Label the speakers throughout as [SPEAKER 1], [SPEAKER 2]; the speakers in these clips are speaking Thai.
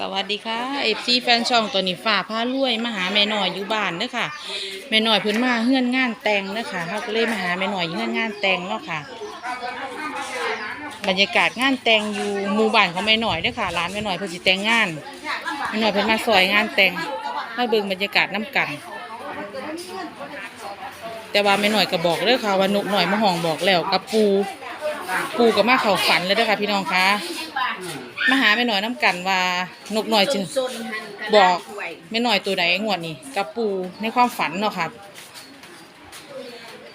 [SPEAKER 1] สวัสดีค่ะเอฟซีแฟนช่องตัวนี้ฝ่าผ้ารวยมาหาแม่หน่อยอยู่บ้านเด้อค่ะแม่หน่อยเพิ่นมาเฮือนงานแต่งเด้อค่ะเขาก็เลยมาหาแม่หน่อยยู่เฮือนงานแต่งเนาะค่ะ บรรยากาศงานแต่งอยู่หมู่บ้านของแม่หน่อยเด้อค่ะร้านแม่หน่อยเพิ่นสิแต่งงานแม่หน่อยเพิ่นมาซอยงานแต่งมาเบิ่งบรรยากาศน้กัน แต่ว่าแม่หน่อยก็บอกเด้อค่ะว่านกหน่อยมาห้องบอกแล้วกับปูปูก็มาเข้าฝันเลยเด้อค่ะพี่น้องคะ มาหาแม่หน่อยน้กันว่านกหน่อยจะบอกแม่หน่อยตัวใดงวดนี้กับปูในความฝันเนาะค่ะ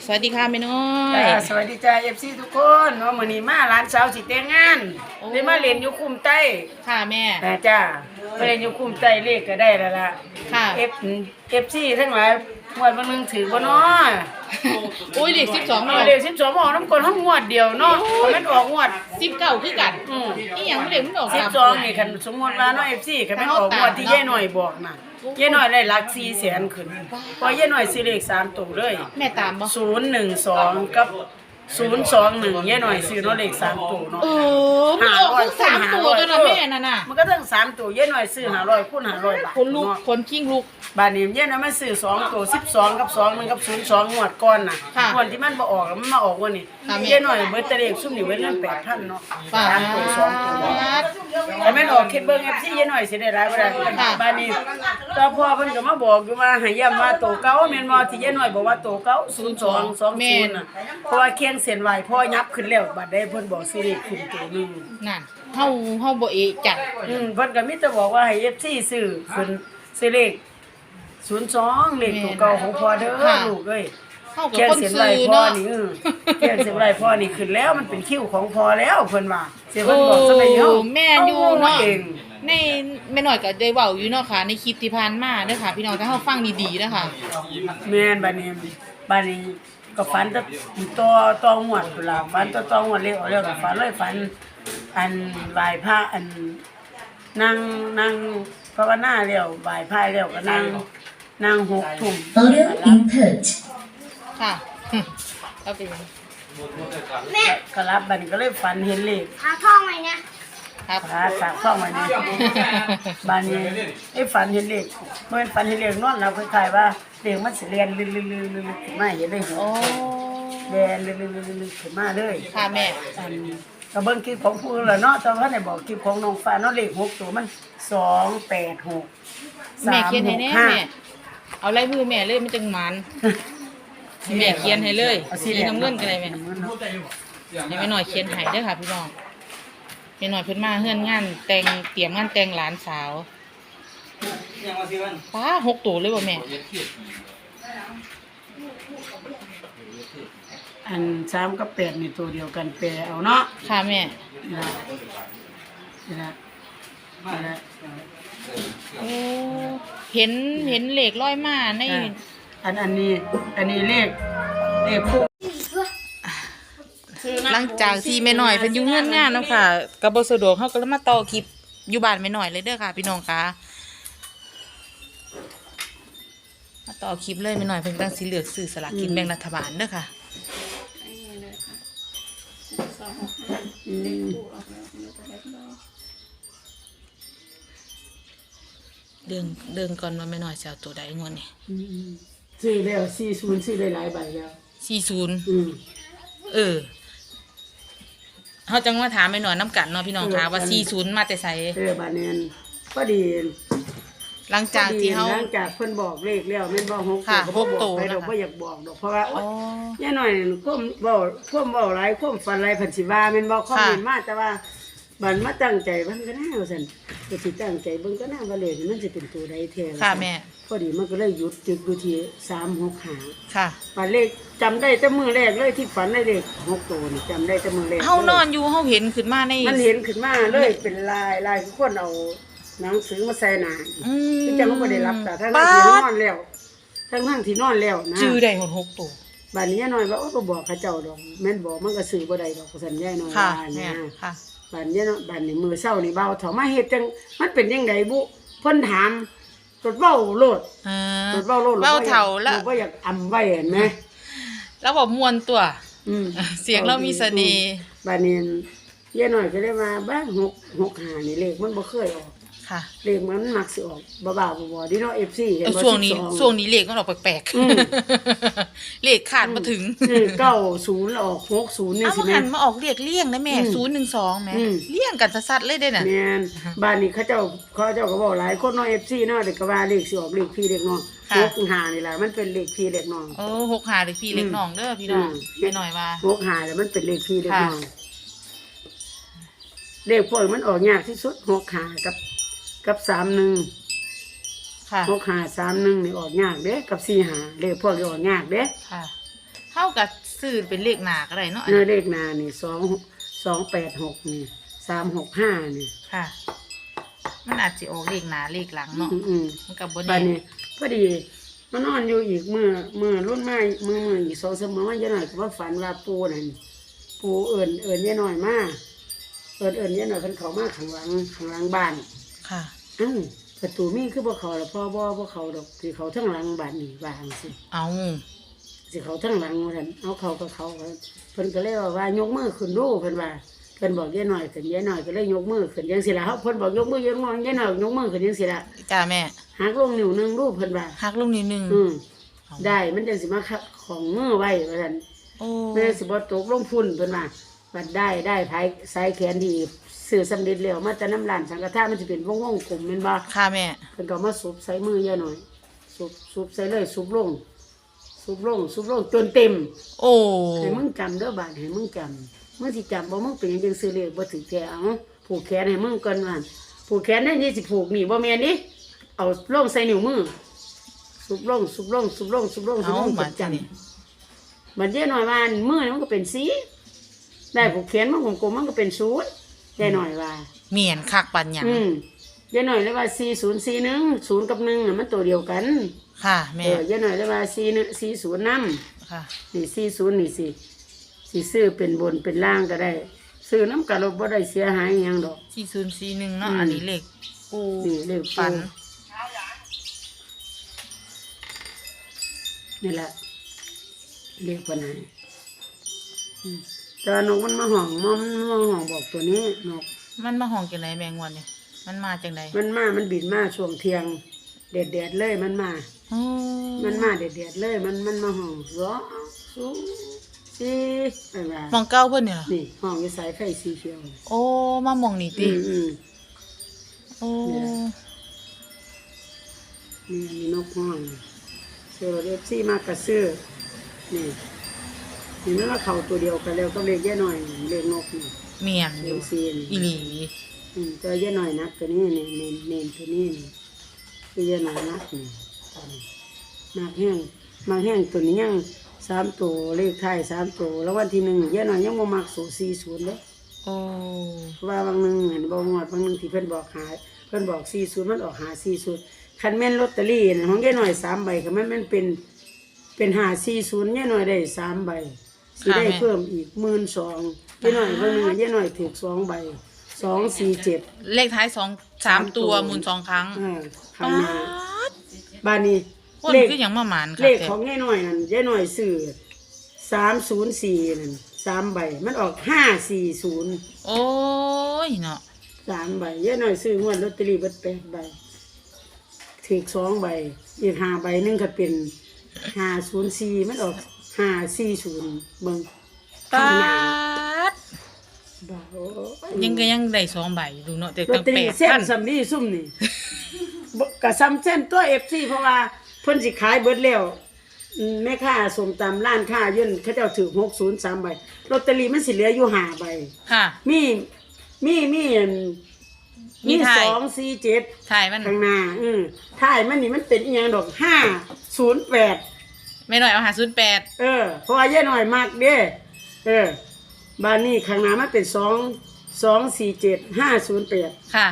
[SPEAKER 1] สวัสดีค่ะแม่น้อย
[SPEAKER 2] จ้าสวัสดีจ้าเอฟซีทุกคนเนาะมื้อนี้มาร้านสาวสิแต่งงาน
[SPEAKER 1] โอ้
[SPEAKER 2] ได้มาเรียนอยู่คุมใต้
[SPEAKER 1] ค่ะแม่
[SPEAKER 2] นะจ้ามาเรียนอยู่คุมใต้เลขก็ได้แล้วล่ะ
[SPEAKER 1] ค่ะ
[SPEAKER 2] เอฟเอฟซีทั้งหลายงวดวันหนึงถือบ่เนาะ
[SPEAKER 1] อุ้ยเด็กสิบสอง
[SPEAKER 2] เอา
[SPEAKER 1] มา
[SPEAKER 2] เลข12บ่ออกน้ำกลห้องงวดเดียวเนาะเพราะมันออกงวด
[SPEAKER 1] สิบเก้าคือกัน
[SPEAKER 2] อืม
[SPEAKER 1] อีหยังไม่เด็กมันออก
[SPEAKER 2] 12นี่คันสมมุติว่าเนาะ FC คันมันออกงวดที่ยายหน่อยบอกน่ะยายหน่อยได้หลัก4แสนขึ้นเพราะยายหน่อยซื้อเลขสามตัวเลย
[SPEAKER 1] แม่ตามบ่
[SPEAKER 2] ศูนย์หนึ่งสองกับศูนย์สองหนึ่งเย่หน่อยซื้อเนาะเลขสามตัวเนาะ
[SPEAKER 1] เออมันออกทั้งสามตัวตัวนะแม่น่ะน่ะ
[SPEAKER 2] มันก็ทั้งสามตัวเย่หน่อยซื้อหาร้อยคูณหาร้อยบาท
[SPEAKER 1] คนลุก
[SPEAKER 2] เนาะ
[SPEAKER 1] คนกิ้งลุก
[SPEAKER 2] บาทนี้เย่หน่อยมาซื้อสองตัวสิบสองกับสองหนึ่งกับศูนย์สองงวดก่อนน่ะ
[SPEAKER 1] ค่ะ
[SPEAKER 2] งวดที่มันมาออกแล้วมันมาออกวันนี้
[SPEAKER 1] ค่ะแม่
[SPEAKER 2] เย่หน่อยเบิดแตะเลขซุ่มนี่เว้นเงินแปดพันเนาะ
[SPEAKER 1] ป่า
[SPEAKER 2] สามตัวสองตัว แต่แม่นออกคิดเบิ่งเอฟซีเย่หน่อยสิได้หลายบ่ได้
[SPEAKER 1] ค่ะ
[SPEAKER 2] บาทนี้ตาพ่อเพิ่นก็มาบอกอยู่ว่าให้ย้ำว่าตัวเก่าแม่นบ่ที่เย่หน่อยบอกว่าตัวเก่า02 20น่ะเพราะว่าเคียงเส้นไหวพ่อยับขึ้นแล้วบัดได้เพิ่นบอกสิได้ขึ้นตัวหนึง
[SPEAKER 1] นั่นเฮาเฮาบ่เอะจัง
[SPEAKER 2] อืมเพิ่นก็มีแต่บอกว่าให้ FC ซื้อขึ้นซื้อเลข 02เลขตัวเก่าของพ่อเด้อลูกเอ้ย
[SPEAKER 1] เฮากับ
[SPEAKER 2] เคียง
[SPEAKER 1] คน
[SPEAKER 2] เส้นไหว
[SPEAKER 1] ซื้อ
[SPEAKER 2] พ่อ
[SPEAKER 1] เนาะ
[SPEAKER 2] นี่เออเคียงเส้นไหวพ่อนี่ขึ้นแล้วมันเป็นคิวของพ่อแล้วเพิ่นว่าเสียเพิ่นบอกสมัยเฮา
[SPEAKER 1] โอ้แม่อยู่เนาะ
[SPEAKER 2] เอง
[SPEAKER 1] ในแม่หน่อยก็ได้เว้าอยู่เนาะค่ะ ในคลิปที่ผ่านมาเด้อค่ะ พี่น้องถ้าเฮาฟังดีๆนะคะ
[SPEAKER 2] แม่นบัดนี้บัดนี้ก็ฝันแตต่อต่อหวดพุ่นล่ะฝันต่อต่อหวดเลขออกแล้วก็ฝันเลยฝัน อันไหว้พระอันนั่งนั่งภาวนาแล้วไหว้พระแล้วก็นั่ง นั่งหกทุ่ม
[SPEAKER 3] Audio input.
[SPEAKER 1] ค่ะเอาไปยัง
[SPEAKER 2] ก็รับบัดนก็เลยฝันเห็นเลข
[SPEAKER 4] หาท่องไหมเนี่ย
[SPEAKER 1] ครับ
[SPEAKER 2] พระสากข้องไว้นี่บัดนี้ไอ้ฝันเห็นเลขเมื่อฝันเห็นเลขนอนแล้วคล้ายๆว่าเลขมันสิเรียนลื่นๆๆๆขึ้นมาเห็นได้ห
[SPEAKER 1] โอ้
[SPEAKER 2] กเรียนลื่นๆๆๆขึ้นมาเลย
[SPEAKER 1] ค่ะแม่
[SPEAKER 2] อันก็เบิ่งคลิปของผู้อื่นล่ะเนาะแต่ว่าได้บอกคลิปของน้องฟ้าเนาะเลขหกตัวมัน286
[SPEAKER 1] แม่เขียนให้แน่แม่ เอาลายมือแม่เลยมันจังหมันให้แม่เขียนให้เลย
[SPEAKER 2] อา
[SPEAKER 1] สี
[SPEAKER 2] แดง
[SPEAKER 1] น้ำเงินกันเลยแม่
[SPEAKER 2] น้ำเงินเนาะ
[SPEAKER 1] ให้แม่หน่อยเขียนให้เด้อค่ะพี่น้องแม่หน่อยเพิ่นมาเฮือนงานแต่งเตรียมงานแต่งหลานสาวป้าหกตัวเลยบ่แม่
[SPEAKER 2] อันสามกับแปดนี่ตัวเดียวกันแปลเอาเนาะ
[SPEAKER 1] ค่ะแม่
[SPEAKER 2] นะนะนะ
[SPEAKER 1] โอ้ เห็นเห็นเหล็กร้อยมาใน
[SPEAKER 2] อะอันอันนี้ อันนี้เลขเลขคู่
[SPEAKER 1] หลังจากที่แม่หน่อยเพิ่นอยู่เฮือนงานเนาะค่ะก็บ่สะดวกเฮาก็เลยมาต่อคลิปอยู่บ้านแม่หน่อยเลยเด้อค่ะ พี่น้องค่ะมาต่อคลิปเลยแม่หน่อยเพิ่นตั้งสิเลือกซื้อสลากกินแบ่งรัฐบาลเด้อค่ะ
[SPEAKER 2] อืม
[SPEAKER 1] เรื่องเรื่องก่อนว่าแม่หน่อยสิเอาตัวใดงวดนี้
[SPEAKER 2] อืมซื้อแล้วสี่ศูนย์ซื้อได้หลายใบแล้ว
[SPEAKER 1] 40
[SPEAKER 2] อืม
[SPEAKER 1] เออเฮาจังมาถามแม่หน่อยนํกันเนาะพี่น้องค่ะว่า40มาแต่ไส
[SPEAKER 2] เออบาดเนนพอดี
[SPEAKER 1] หลังจากที่เฮา
[SPEAKER 2] หลังจากเพิ่นบอกเลขแล้วแม่นบ่หก
[SPEAKER 1] ค่ะ
[SPEAKER 2] ก็บ่บอก
[SPEAKER 1] หกตัว
[SPEAKER 2] ไปดอก
[SPEAKER 1] นะคะ
[SPEAKER 2] บ่อยากบอกดอกเพราะว่าโอ๊
[SPEAKER 1] อ๋
[SPEAKER 2] ย
[SPEAKER 1] อ
[SPEAKER 2] ย่าหน่อยนี่ความเว้าความเว้าหลายความฝันหลายเพันสิว่าแม่นบ่คอมเมนต์มาแต่ว่า บันมาตั้งใจเบิ่งก็น่าว่าซั่นก็สิตั้งใจเบิ่งก็น่าว่าเลขนี่มันสิเป็นตัวใดแท้
[SPEAKER 1] ค่ะแม่
[SPEAKER 2] พอดีมันก็เลยหยุดจุดอยู่ที่365
[SPEAKER 1] ค่ะ
[SPEAKER 2] บัดเลขจำได้แต่มื้อแรกเลยที่ฝันได้เลขหกตัวนี่จำได้แต่มื้อแรก
[SPEAKER 1] เฮานอนอยู่เฮาเห็นขึ้นมาใน
[SPEAKER 2] มันเห็นขึ้นมาเลยเป็นลายลายคือคนเอาหนังสือมาใส่หน้า
[SPEAKER 1] อืม
[SPEAKER 2] คือจังมันบ่ได้รับแต่ทั้ง
[SPEAKER 1] ป๊า
[SPEAKER 2] ที่น
[SPEAKER 1] ด
[SPEAKER 2] อนแล้วทั้งทั้งที่นอนแล้วนะ
[SPEAKER 1] จื้อได้หดหกตัว
[SPEAKER 2] บัดนี้ย่าน้อยว่าโอ้บ่บอกเขาเจ้าดอกแม่นบอกมันก็ซื้อบ่ได้ดอกสัญญาน้อย
[SPEAKER 1] ค่ะ
[SPEAKER 2] ว่า
[SPEAKER 1] แม่
[SPEAKER 2] นะ
[SPEAKER 1] ค่ะ
[SPEAKER 2] บัดนี้เนาะบัดนี้มือเช้านี่เบาเถามาเฮ็ดจังมันเป็นจังไดบุเพิ่นถามตดเว้าโลด
[SPEAKER 1] เออ
[SPEAKER 2] ตดเว้าโลด
[SPEAKER 1] เว้าเถ่าแล้ว
[SPEAKER 2] บ่อยากอำไว้เห็นไหม
[SPEAKER 1] แล้วบอกมวนตัว
[SPEAKER 2] อืม
[SPEAKER 1] เสียงเรามีเสน่ห์
[SPEAKER 2] บัดนี้เย่หน่อยก็เลยมาบ้านหกหกหานี่เลขมันบ่เคยออก
[SPEAKER 1] ค่ะ
[SPEAKER 2] เลขมันมักสิออกบ่บ่าวบ่บ่ดิเนาะ FC เห็น
[SPEAKER 1] เออ
[SPEAKER 2] บ่
[SPEAKER 1] ช่วงนี้
[SPEAKER 2] 12
[SPEAKER 1] ช่วงนี้เลขมันออกแปลก
[SPEAKER 2] อืม
[SPEAKER 1] ๆเลขขาดมาถึง
[SPEAKER 2] เออเก้าศูนย์แล้วออกหกศูนย์นี่
[SPEAKER 1] เอา
[SPEAKER 2] สิ
[SPEAKER 1] มา
[SPEAKER 2] แม่
[SPEAKER 1] หั
[SPEAKER 2] น
[SPEAKER 1] นมาออกเลขเลี่ยงนะแม่
[SPEAKER 2] อืม
[SPEAKER 1] ศูนย์หนึ่งสองแม่
[SPEAKER 2] อืม
[SPEAKER 1] เลี่ยงกันสัดๆเลยเด้น่ะ
[SPEAKER 2] แม่นบ้านนี้เขาเจ้าเขาเจ้าก็บอกหลายคนเนาะ FC เนาะเด็กก็ว่าเลขสิออกเลขพี่เลขน้อง
[SPEAKER 1] ค่ะ
[SPEAKER 2] หกหานี่ล่ะมันเป็นเลขพี่เลขน้อง
[SPEAKER 1] โอ้หกหาเลขพี่เลขน้องเด้อพี่น้อง
[SPEAKER 2] อืม
[SPEAKER 1] ไปหน่อยว่า
[SPEAKER 2] หกหาแล้วมันเป็นเลขพี่เลข
[SPEAKER 1] ค่ะ
[SPEAKER 2] น้องเลขพวกมันออกยากที่สุดหกหากับ กับสามหนึ่ง
[SPEAKER 1] ค่ะ
[SPEAKER 2] หกหาสามหนึ่งนี่ออกยากเด้กับสี่หาเลขพวกนี้ออกยากเด้
[SPEAKER 1] ค่ะเท่ากับสื่อเป็นเลขหนาก็ได้เนาะ
[SPEAKER 2] เนื้อเลขหนานี่สองสองแปดหกนี่สามหกห้านี่
[SPEAKER 1] ค่ะ มันอาจจะออกเลขหนาเลขหลังเนาะ
[SPEAKER 2] อืมอืม
[SPEAKER 1] มันกับบน
[SPEAKER 2] บัด
[SPEAKER 1] แน่
[SPEAKER 2] นี้พอดีมานอนอยู่อีกมือมือรุ่นใหม่มือมืออีกสองสามมือว่าเยอะหน่อยก็ว่าฝันว่าปูนั่นปูเอิญเอิญเยอะหน่อยมากเอิญเอิญเยอะหน่อยเพิ่นเขามาข้างหลังข้างหลังบ้าน
[SPEAKER 1] ค่ะ
[SPEAKER 2] อ้าวประตูมีคือบ่เขาแล้วพ่อบ่บ่เขาดอกสิเขาทั้งหลังบ้านนี่วาจั่งสิ
[SPEAKER 1] เอา
[SPEAKER 2] สิเขาทั้งหลังว่าซั่นเอาเขาก็เขาก็เพิ่นก็เลยว่าว่ายกมือขึ้นดูเพิ่นว่าเพิ่นบอกเยอะหน่อยขึ้นเยอะหน่อยก็เลยยกมือขึ้นจังซี่ล่ะเฮาเพิ่นบอกยกมือเยอะหน่อยเยอะหน่อยยกมือขึ้นจังซี่ล่ะ
[SPEAKER 1] จ้าแม่
[SPEAKER 2] หักลงนิ้วหนึงรูปเพิ่นว่า
[SPEAKER 1] หักลงนิดนึง
[SPEAKER 2] อืมได้มันจังสิมาคับของมือไว้ว่าซั่น
[SPEAKER 1] โอ้
[SPEAKER 2] แม่สิบ่ตกลงพุ่นเพิ่นว่าบัดได้ได้ภายสายแขนที่ ซื้อสำเร็จแล้วมาแต่น้ำร้านสังฆทานมันสิเป็นวงๆกลมแม่นบ่
[SPEAKER 1] ค่ะแม่
[SPEAKER 2] เพิ่นก็เอามาสูบใส่มือเยอะหน่อยสูบสูบใส่เลยสูบลงสูบลงสูบลงจนเต็ม
[SPEAKER 1] โอ้
[SPEAKER 2] ให้มึงจำเด้อบาดให้มึงจำมึงสิจำบ่มึงเป็นหยังจังซื้อเลขบ่ถึงแท้เอาผูกแขนให้มึงก่อนว่าผูกแขนนั่นนี่สิผูกนี่บ่แม่นดิเอาลงใส่นิ้วมือสูบลงสูบลงสูบลงสูบลงสูบ
[SPEAKER 1] เอา
[SPEAKER 2] ลง
[SPEAKER 1] มา
[SPEAKER 2] จ
[SPEAKER 1] จ้ะนี่ำ
[SPEAKER 2] บัดเยอะหน่อยว่ามือนี่มันก็เป็นสีได้ผูกแขนมันกลมๆมันก็เป็นศูนย์ ได้หน่อยว่า
[SPEAKER 1] เมียนคักปันหยัง
[SPEAKER 2] อืมยายหน่อยเลยว่าสี่ศูนย์สี่หนึ่งศูนย์กับหนึ่งน่ะมันตัวเดียวกัน
[SPEAKER 1] ค่ะ
[SPEAKER 2] เอ
[SPEAKER 1] แม่
[SPEAKER 2] อยายหน่อยเลยว่าสี่หนึ่งสี่ศูนย์น้
[SPEAKER 1] ค่ะำ
[SPEAKER 2] นี่สี่ศูนย์นี่สิสิซื้อเป็นบนเป็นล่างก็ได้ ซื้อน้ำกะลบบ่ได้เสียหายหยังดอก
[SPEAKER 1] สี่ศูนย์สี่หนึ่งเนาะ
[SPEAKER 2] อืม
[SPEAKER 1] อันนี้เลขปู
[SPEAKER 2] นี่เลขปู
[SPEAKER 1] ฝัน
[SPEAKER 2] นี่แหละเรียกว่าไหนอืม แต่ว่านกมันมาห้องมันมาห้องบอกตัวนี้นก
[SPEAKER 1] มันมาห้องจังไดแมงวันเนี่ย มันมาจังได
[SPEAKER 2] มันมา มันบินมาช่วงเที่ยงเด็ดเด็ดๆเลยมันมา
[SPEAKER 1] โอ้
[SPEAKER 2] มันมาเด็ดเด็ดๆเลย มันมันมาห้องสองสูสี่อะไร
[SPEAKER 1] มองเก้าเพิ่นเนี่ยเหรอ
[SPEAKER 2] นี่ห้องอยู่สายไฟสีเขียว
[SPEAKER 1] โอ้มามองนี่ติ
[SPEAKER 2] อืมอืม
[SPEAKER 1] โอ้
[SPEAKER 2] นี่อันนี้นกห้องเสือเอฟซีมากกระซื้อนี่ นี่มันว่าเขาตัวเดียวกันแล้วก็เล็กแย่หน่อยเล็กนกนี่
[SPEAKER 1] เมียนอ
[SPEAKER 2] เล็
[SPEAKER 1] ยู่
[SPEAKER 2] กซีน
[SPEAKER 1] อีหลี
[SPEAKER 2] อืมตัวแย่หน่อยนักตัวนี้นี่เนนเนนตัวนี้นี่ตัวแย่หน่อยนักนี่มากแห้งมากแห้งตัวนี้ยังสามตัวเลขไทายสามตัวแล้ววันที่หนึ่งแย่หน่อยยังบ่มักสูสี่ศูนย์เลย
[SPEAKER 1] โอ้
[SPEAKER 2] เพราะว่าบางหนึ่งเห็นบอกงวดบางหนึ่งที่เพิ่นบอกหาเพิ่นบอกสี่ศูนย์มันออกหาสี่ศูนย์คันแม่นลอตเตอรี่น่ะของแย่หน่อยสามใบคันแม่นมันเป็นเป็นหาสี่ศูนย์แย่หน่อยได้สามใบ สิได้เพิ่มอีกหมื่นสองแย่หน่อยบางหนึ่งแย่หน่อยถูกสองใบสองสี่เจ็ด
[SPEAKER 1] เลขท้ายสองสามตัว
[SPEAKER 2] สามตัว
[SPEAKER 1] หมุนสองครั้ง
[SPEAKER 2] เออข้าง
[SPEAKER 1] ป๊า
[SPEAKER 2] หน้า
[SPEAKER 1] ด
[SPEAKER 2] บ้านนี้
[SPEAKER 1] คน
[SPEAKER 2] เลข
[SPEAKER 1] คือหยังมาหมานค่ะ
[SPEAKER 2] เลข
[SPEAKER 1] แต่
[SPEAKER 2] ของแย่หน่อยนั่นแย่หน่อยซื้อสามศูนย์สี่นั่นสามใบมันออกห้าสี่ศูนย์
[SPEAKER 1] โอ้ยเนาะ
[SPEAKER 2] สามใบเยอะหน่อยซื้องวดลอตเตอรี่เบิดแปดใบถึกสองใบอีกห้าใบหนึงก็เป็นห้าศูนย์สี่มันออก ห้าสี่ศูนย์เบิ่ง
[SPEAKER 1] ป๊า
[SPEAKER 2] ข้างหน้า
[SPEAKER 1] ด
[SPEAKER 2] บ่โอ้
[SPEAKER 1] ยังก็ยังได้สองใบอยู่เนาะแต่
[SPEAKER 2] ลอ
[SPEAKER 1] ตั้
[SPEAKER 2] ต
[SPEAKER 1] ง
[SPEAKER 2] เตอ
[SPEAKER 1] แป
[SPEAKER 2] รี่
[SPEAKER 1] ด
[SPEAKER 2] เส้น
[SPEAKER 1] พัน
[SPEAKER 2] สำลีซุ่มนี่บ่กะซ้ำเส้นตัวเอฟซีเพราะว่าเพิ่นสิขายเบิดแล้วอืมแม่ค้าสมตำร้านค้ายื่นเขาเจ้าถือหกศูนย์สามใบลอตเตอรี่มันสิเหลืออยู่ห้าใบ
[SPEAKER 1] ค่ะ
[SPEAKER 2] มีมีมีอัน
[SPEAKER 1] มี
[SPEAKER 2] มี
[SPEAKER 1] ไทย
[SPEAKER 2] สองสี่เจ็ด
[SPEAKER 1] ถ่ายมัน
[SPEAKER 2] ข้างหน้าอืมท้ายมันนี่มันเป็นอีหยังดอกห้าศูนย์แปด
[SPEAKER 1] ไม่หน่อยเอาหาศูนย์แปด
[SPEAKER 2] เออเพราะว่าเย่หน่อยมากเด้เออบ้านนี้ข้างหน้ามันเป็นสองสองสี่เจ็ดห้าศูนย์แปด
[SPEAKER 1] ค่ะ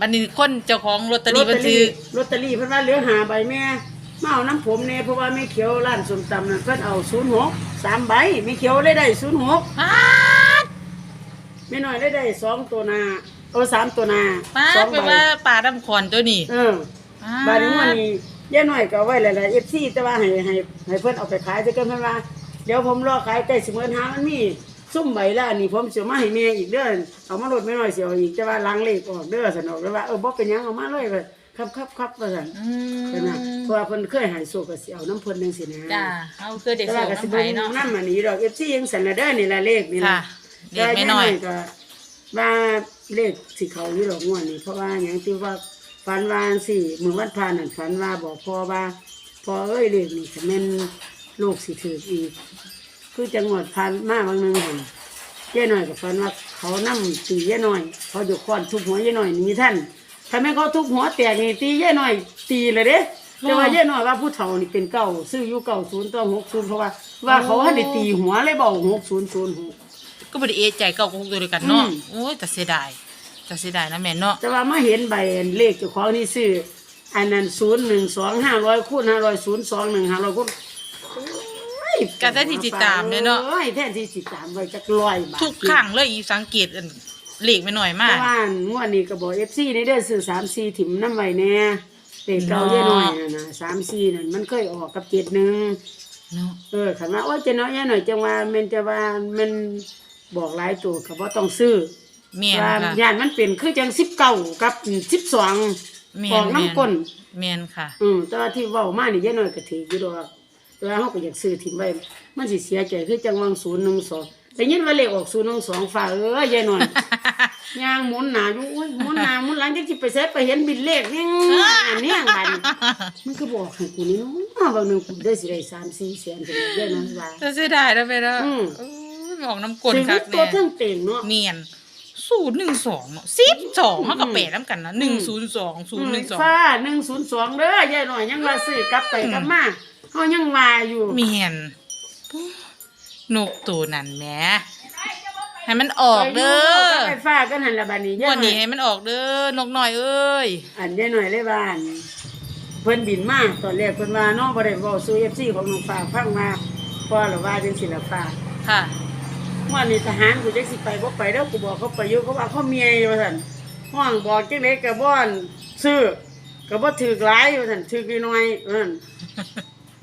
[SPEAKER 1] บันนี้คนเจ้าของลอตเตอรี่บันซื้อ
[SPEAKER 2] ลอตเตอรี่เพิ่นว่าเหลือหาใบแม่มาเอาน้ำผมเนี่ยเพราะว่าแม่เขียวร้านส้มตำนั่นเพิ่นเอาศูนย์หกสามใบแม่เขียวเลยได้ศูนย์หก
[SPEAKER 1] ป๊าด
[SPEAKER 2] แม่น้อยเลยได้สองตัวหนาโอ้สามตัวหนา
[SPEAKER 1] ป๊า
[SPEAKER 2] สอ
[SPEAKER 1] ด
[SPEAKER 2] ง
[SPEAKER 1] ไป
[SPEAKER 2] ใบ
[SPEAKER 1] ว่าป่าดำขอนตัวนี้
[SPEAKER 2] เออ
[SPEAKER 1] ป๊า
[SPEAKER 2] บาดนี้วันนี้ ย่าหน่อยก็เอาไว้หลายๆเอฟซีแต่ว่าให้ให้ให้เพิ่นเอาไปขายจะเกินเพิ่นว่าเดี๋ยวผมรอขายใกล้สิเมื่อหามันมีซุ่มใบละนี่ผมสิเอามาให้แม่อีกเด้อเอามาลดไม่น้อยสิเอาอีกแต่ว่าล้างเลขออกเด้อสนอกแล้วว่าเออบ่เป็นหยังเอามาเลยว่าครับครับครับว่าซั่น
[SPEAKER 1] อืม
[SPEAKER 2] เพิ่นน่ะเพราะว่าเพิ่นเคยให้โซก็สิเอาน้ำเพิ่นจังซี่นะ
[SPEAKER 1] จ้าเอาคือเด็ก
[SPEAKER 2] แต่
[SPEAKER 1] สอ
[SPEAKER 2] ว่างก็สิ
[SPEAKER 1] น้ำ
[SPEAKER 2] เบิ่
[SPEAKER 1] ไผ่
[SPEAKER 2] ง
[SPEAKER 1] เนาะ
[SPEAKER 2] นำอันนี้ดอก FC ยังสั่นละเด้อนี่ละเลขนี่
[SPEAKER 1] ค่ะ
[SPEAKER 2] ล่ะ
[SPEAKER 1] เด็กไม่น้อย
[SPEAKER 2] ก็ว่าเลขสิเขาอยู่ดอกงวดนี่เพราะว่าหยังที่ว่า ฝันว่าสิมื้อวันพานั่นฝันว่าบอกพ่อว่าพ่อเอ้ยเลขนี่ถ้าแม่นลูกสิถืออีก คือจังหวัดพันมาบางหนึงหั่นเย่หน่อยกับฟันว่าเขานั่ตีเย่หน่อย เขาอยู่คอนทุบหัวเย่หน่อยหนี่ท่านถ้าแม่เขาทุบหัวแตกนี่ตีเย่หน่อย ตีเลยเด้แต่ว่าเย่หน่อยว่าผู้เฒ่านี่เป็นเก่าซื้ออยู่เก่าศูนย์ต่อหกศูนย์เพราะว่าว่าเขาให้ได้ตีหัวเลยบอกหกศูนย์ศูนย์หก
[SPEAKER 1] ก็บ่ได้เอะใจเก่าก็คงตัวเดียวกันเนาะ
[SPEAKER 2] อืม
[SPEAKER 1] โอ้ยแต่เสียดาย แต่เสียดายนะแม่เนาะ
[SPEAKER 2] แต่ว่ามาเห็นใบเลขเจ้าของนี่ซื้ออันนั้นศูนย์หนึ่งสองห้าร้อยคูณห้าร้อยศูนย์สองหนึ่งห้าร้อยคูณ
[SPEAKER 1] ก็แท้ที่ติดตามเนี่ยเนาะ
[SPEAKER 2] โอ้ยแท้ที่ติดตามไว้จักร้อยบาท
[SPEAKER 1] ทุกครั้งเลยอีสังเกตอันเลขไม่น้อยมา
[SPEAKER 2] แต่
[SPEAKER 1] ก
[SPEAKER 2] ว่างวดนี้ก็บอกเอฟซีในเด้อซื้อสามซีถิ่มน้ำไว้แน่เด็กเก่า
[SPEAKER 1] เนาะ
[SPEAKER 2] เยอะหน่อยน่ะนะสามซีนั่นมันเคยออกกับเจ็ดหนึ่ง
[SPEAKER 1] เนาะ
[SPEAKER 2] เออขันว่าโอ้ยเจะน้อยแย่หน่อยจังว่าแมันจะว่ามันบอกหลายตัวก็บ่ต้องซื้อ
[SPEAKER 1] แม่น
[SPEAKER 2] ว่า
[SPEAKER 1] ค่ะ
[SPEAKER 2] ย่านมันเป็นคือจังสิบเก้ากับสิบสอง
[SPEAKER 1] แม่
[SPEAKER 2] ออก
[SPEAKER 1] น
[SPEAKER 2] น้ำก้น
[SPEAKER 1] แม่นค่ะ
[SPEAKER 2] อืมแต่ว่าที่เว้ามานี่แย่หน่อยก็ถืออยู่ดอกแต่ว่าเฮาก็อยากซื้อถิ่มไว้ มันสิเสียใจคือจังวังศูนย์หนึ่งสองแต่ยินว่าเลขออกศูนย์หนึ่งสองฝากเออแย่หน่อย ย่างหมุนหนาอยู่โอ้ยหมุนหนาหมุนหลังจากที่ไปเซ็ตไปเห็นบินเลขนี่อันเนี้ยบัดนมันก็บอกให้กูนี่เนาะบางหนึงกูได้สิได้สามสี่แสนจะได้นั้นว่า
[SPEAKER 1] แต่เสียดายนะแม่เนาะ
[SPEAKER 2] อืม
[SPEAKER 1] เอ้ยมองน้ำกลน
[SPEAKER 2] ถึง
[SPEAKER 1] คัก
[SPEAKER 2] ตัว
[SPEAKER 1] แน่
[SPEAKER 2] เทั้งเต็งเนาะ
[SPEAKER 1] เมียน ศูนย์หนึ่งสองเนาะสิบสองเขาก็แปดน้ำกันนะหนึ่งศูนย์สองศูนย์หนึ่งสอง
[SPEAKER 2] ฟ้าหนึ่งศูนย์สองเด้อยายหน่อยยังว่าซื้อกลับไปกลับมาเฮายังว่าอยู่
[SPEAKER 1] เมียนนกตัวนั้นแหมให้มันออกเด้อ
[SPEAKER 2] ไปฟ้ากันหันละบัดนี้
[SPEAKER 1] ง
[SPEAKER 2] ยา
[SPEAKER 1] วัน
[SPEAKER 2] ยหน่
[SPEAKER 1] นี้
[SPEAKER 2] อย
[SPEAKER 1] ให้มันออกเด้อนกหน่อยเอ้ย
[SPEAKER 2] อันยายหน่อยเลยว่าอันเพิ่นบินมาตอนแรกเพิ่นว่าน้องบ่ได้เว้าสู่ FC ของน้องฟ้าฟังมาพ่อละว่าจังซี่ละฟ้า
[SPEAKER 1] ค่ะ
[SPEAKER 2] ว่านี่ทหารกูจักสิไปบ่ไปแล้วกูบอกเขาไปอยู่เขาว่าเขาเมียอยู่ว่าซั่นห้องบอกจังได๋ก็บ่อนซื้อก็บ่ถูกหลายว่าซั่นถูกน้อยๆว่าซั่น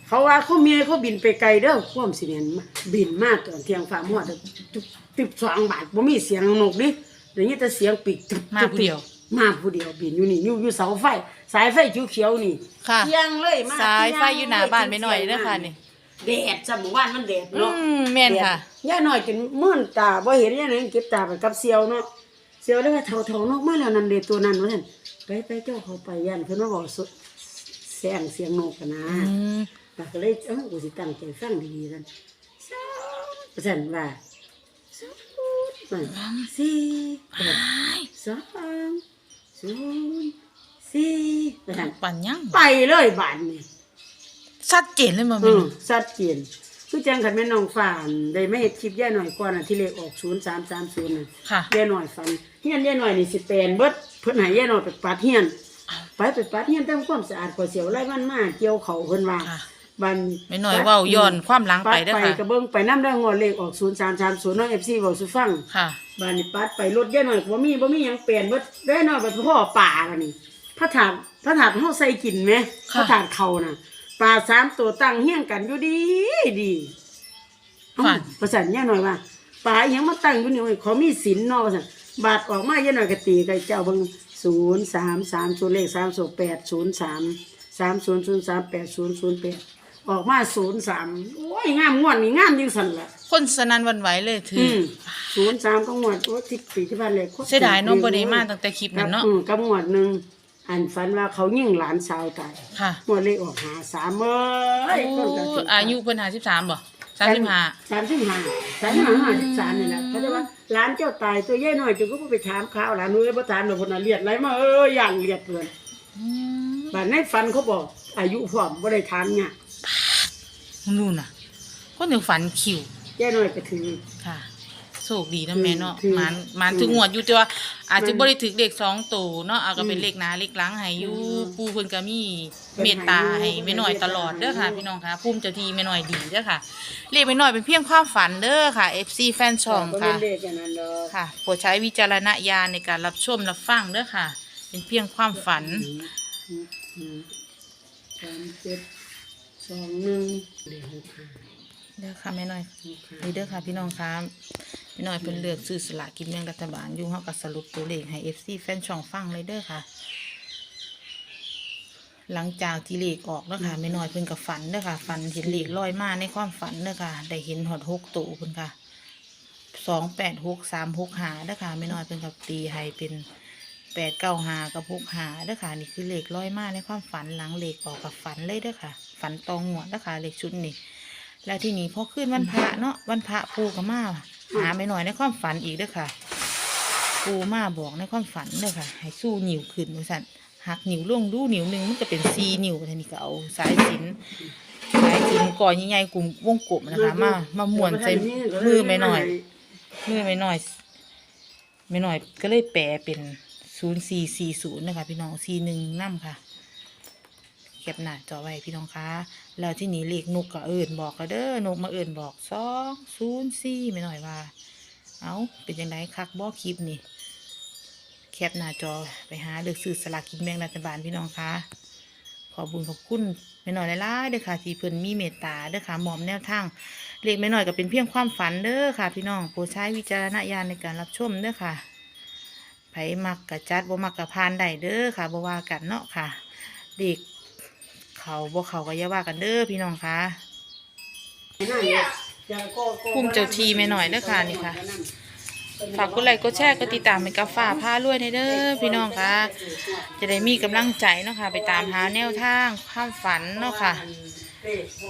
[SPEAKER 2] เขาว่าเขาเมียเขาบินไปไกลเด้อความสิเนี่ยบินมาตอนเที่ยงฟ้าหมอดตึบสองบาทบ่มีเสียงนกดิได้ยินแต่เสียงปีกตึบ
[SPEAKER 1] มาผู้เดียว
[SPEAKER 2] มาผู้เดียวบินอยู่นี่อยู่อยู่เสาไฟ สายไฟเขียวๆนี่
[SPEAKER 1] ค่ะ
[SPEAKER 2] เที่ยงเลยมา
[SPEAKER 1] สายไฟ
[SPEAKER 2] เที่ง
[SPEAKER 1] อยู่หน้าบ้านไปหน่อยเด้อค่ะนี่
[SPEAKER 2] แดดซะหมู่บ้านมันแดด
[SPEAKER 1] อื
[SPEAKER 2] เนาะ
[SPEAKER 1] มแม่นค่ะ
[SPEAKER 2] ย่าหน่อยจนมื่นตาบ่เห็นย่าหน่อยเก็บตาไปกับเซียวเนาะเซียวเลยว่าเท่าๆนกมาแล้วนั่นเดตัวนั้นว่าซั่นไปไปเจ้าเขาไปย่านเพิ่นมาบอกสุแสงเสียงนกกันนะ
[SPEAKER 1] อืม
[SPEAKER 2] ปก็เลยเอ้ากูสิตั้งใจฟังดีๆซั่นสองว่าซั่นว่าสองมาสี่แบบสองศูนย์สี่ว่าซั่น
[SPEAKER 1] ปันยัง
[SPEAKER 2] ไปเลยบานนี่
[SPEAKER 1] ชัดเจนเลยมั้
[SPEAKER 2] อื
[SPEAKER 1] แม่
[SPEAKER 2] มชัดเจนคือจังคันแม่น้องฟ้าอั่นได้ไม่เฮ็ดคลิปย่าหน่อยก่อนน่ะที่เลขออก0330น่ะ
[SPEAKER 1] ค่ะ
[SPEAKER 2] ย่าหน่อยฟันเฮียนย่าหน่อยนี่สิแปลนเบิดเพิ่นให้ย่าหน่อยไปปัดเฮียนไปไปปัดเฮียนทำความสะอาดก็เสียวไล่มันมาเกี่ยวเขาเพิ่นว่า
[SPEAKER 1] ค่ะ
[SPEAKER 2] บัน
[SPEAKER 1] ไม่น้อยเว้าย้อนความหลังไปเด้อ
[SPEAKER 2] ปั
[SPEAKER 1] ค่ะ
[SPEAKER 2] ไปก็เบิ่งไปนำได้งวดเลขออก0330เนาะ FC เว้าสู่ฟัง
[SPEAKER 1] ค่ะ
[SPEAKER 2] บัดนี้ปัดไปรถย่าหน่อยก็บ่มีบ่มีหยังเปลี่ยนเบิดได้หน่อยไปพ่อป่าบัดนี้พระถาดพระถาดเฮาใส่กินไหมพ
[SPEAKER 1] ค่ะ
[SPEAKER 2] ระถาดเขาน่ะ ปลาสามตัวตั้งเฮี้ยงกันอยู่ดีดีเอ้า
[SPEAKER 1] ค่ะ
[SPEAKER 2] ประสันย่าหน่อยว่าปลาอิหยังมาตั้งอยู่นี่เว้ยเขามีศีลเนาะประสันบาดออกมาย่าหน่อยก็ตีกับเจ้าเบิ่งศูนย์สามสามศูนย์เลขสามศูนย์แปดศูนย์สามสามศูนย์ศูนย์สามแปดศูนย์ศูนย์แปดออกมาศูนย์สามโอ้ยงามงวดนี่งามยิ่งสันแหละ
[SPEAKER 1] คนสนันหวันไหวเลยถื
[SPEAKER 2] อื
[SPEAKER 1] อ
[SPEAKER 2] มศูนย์สามก็งวดโอ้ที่ปีที่ผ่านเลยโคตร
[SPEAKER 1] เสียดายเนาะบ่ได้มาตั้งแต่คลิปนั้นเนาะ
[SPEAKER 2] อืมกับงวดหนึ่ง อันฝันว่าเขายิ่งหลานสาวตาย
[SPEAKER 1] ค่ะ
[SPEAKER 2] งวดเลขออกหาสามเอ้ยคนก็
[SPEAKER 1] โอ้
[SPEAKER 2] ถูก
[SPEAKER 1] อายุเพิ่นหาสิบสามบ่สามสิบห้า
[SPEAKER 2] สามสิบห้าสามสิบห้าห้าสิบสามนี่แหละเขาจะว่าหลานเจ้าตายตัวเย่น้อยจุก็บ่ไปถามข่าวหลานนู้นบ่ถามหนูคนน่ะเลียดไรมาเอออย่างเลียดเกินบัดในฝันเขาบอก อายุพร้อมบ่ได้ถามเนี่ย
[SPEAKER 1] นู่นน่ะคนถึงฝันคิว
[SPEAKER 2] เย่น้อยก็ถือ
[SPEAKER 1] ค่ะ โชคดีนะแม่เนาะ
[SPEAKER 2] คือ
[SPEAKER 1] มันมัน
[SPEAKER 2] คือ
[SPEAKER 1] ถึงงวดอยู่แต่ว่าอาจจะ
[SPEAKER 2] มัน
[SPEAKER 1] บ่ได้ถึกเลขสองตัวเนาะเอาก็เป็น
[SPEAKER 2] อืม
[SPEAKER 1] เลขหน้าเลขหลังให้อยู่
[SPEAKER 2] อืม
[SPEAKER 1] ปู่เพิ่นก็มี
[SPEAKER 2] เพิ่น
[SPEAKER 1] เมตตา
[SPEAKER 2] ให้
[SPEAKER 1] ให้
[SPEAKER 2] อยู่
[SPEAKER 1] แม่น้อยตลอดเด้อค่ะ
[SPEAKER 2] ให้อยู่
[SPEAKER 1] พี่น้องค่ะภูมิเจ้าที่แม่น้อยดีเด้อค่ะ เลขแม่น้อยเป็นเพียงความฝันเด้อค่ะ FC แฟนช่อง
[SPEAKER 2] บ่
[SPEAKER 1] ค่ะ
[SPEAKER 2] แม่นเลขอันนั้นดอก
[SPEAKER 1] ค่ะโปรดใช้วิจารณญาณในการรับชมรับฟังเด้อค่ะ เป็นเพียงความฝัน
[SPEAKER 2] อืมอืมสามเจ็ดสองหนึ่งเลขหกห้า
[SPEAKER 1] เด้อค่ะแม่น้อยนี่เด้อค่ะพี่น้องค่ะแม่น้อยเพิ่นเลือกซื้อสลากกินแบ่งรัฐบาลอยู่เฮาก็สรุปตัวเลขให้ FC แฟนช่องฟังเลยเด้อค่ะ หลังจากที่เลขออกแล้วค่ะแม่น้อยเพิ่นก็ฝันเด้อค่ะฝันเห็นเลขลอยมาในความฝันเด้อค่ะ ได้เห็นหอดหกตัวเพิ่นค่ะสองแปดหกสามหกหาเด้อค่ะแม่น้อยเพิ่นกับตีให้เป็นแปดเก้าหากับหกหาเด้อค่ะนี่คือเลขลอยมาในความฝันหลังเลขออกกับฝันเลยเด้อค่ะ ฝันตองหัวเด้อค่ะเลขชุดนี้ แล้วที่นี้พอขึ้นวันพระเนาะวันพระปูก็มาหาแม่น้อยในความฝันอีกเด้อค่ะ ปูมาบอกในความฝันเด้อค่ะ ให้สู้นิ้วขึ้นว่าซั่นหักนิ้วลงดูนิ้วหนึงมันก็เป็นซีนิ้วทีนี้ก็เอาสายสิญจนสายสิญจนก่อนใหญ่ๆกลุ่มวงกลมนะคะ มามาม้วนใส่มือแม่น้อยมือแม่น้อยแม่น้อยก็เลยแปลเป็นศูนย์สี่สี่ศูนย์นะคะพี่น้องสี่หนึ่งน้ำค่ะ เก็บหน้าจอไว้พี่น้องคะแล้วที่นี้เลขนกก็เอิญบอกก็เด้อนกมาเอิญบอกสองศูนย์สี่แม่หน้อยว่า เอาเป็นยังไงคักบ่คลิปนี่แคปหน้าจอไปหาเลือกซื้อสลากกินแบ่งรัฐบาลพี่น้องคะขอบุญขอบคุณแม่หน้อยหลายๆเด้อค่ะ ที่เพิ่อนมีเมตตาเด้อค่ะหมอมแนวทางเลขแม่หน้อยก็เป็นเพียงความฝันเด้อค่ะ พี่น้องโปรดใช้วิจารณญาณในการรับชมเด้อค่ะไผมักกะจัดบ่มักกะพานได้เด้อค่ะบ่ว่ากันเนาะค่ะ เด็ก เขาบ่เขาก็อย่าว่ากันเด้อพี่น้องคะภูมิเจ้าทีแม่หน่อยเด้อค่ะนี่ค่ะ ฝากกดไลค์กดแชร์กดติดตามเป็นกาฟ้าผ้ารวยในเด้อพี่น้องค่ะ จะได้มีกำลังใจเนาะค่ะ ไปตามหาแนวทางความฝันเนาะค่ะ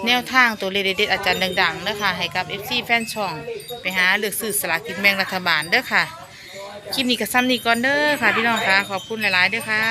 [SPEAKER 1] แนวทางตัวเลขเด็ดๆอาจารย์ดังๆเด้อค่ะ ให้กับ FC แฟนช่อง ไปหาเลือกซื้อสลากกินแบ่งรัฐบาลเด้อค่ะคลิปนี้ก็ซ้ำนี้ก่อนเด้อค่ะพี่น้องค่ะ ขอบคุณหลายๆเด้อค่ะ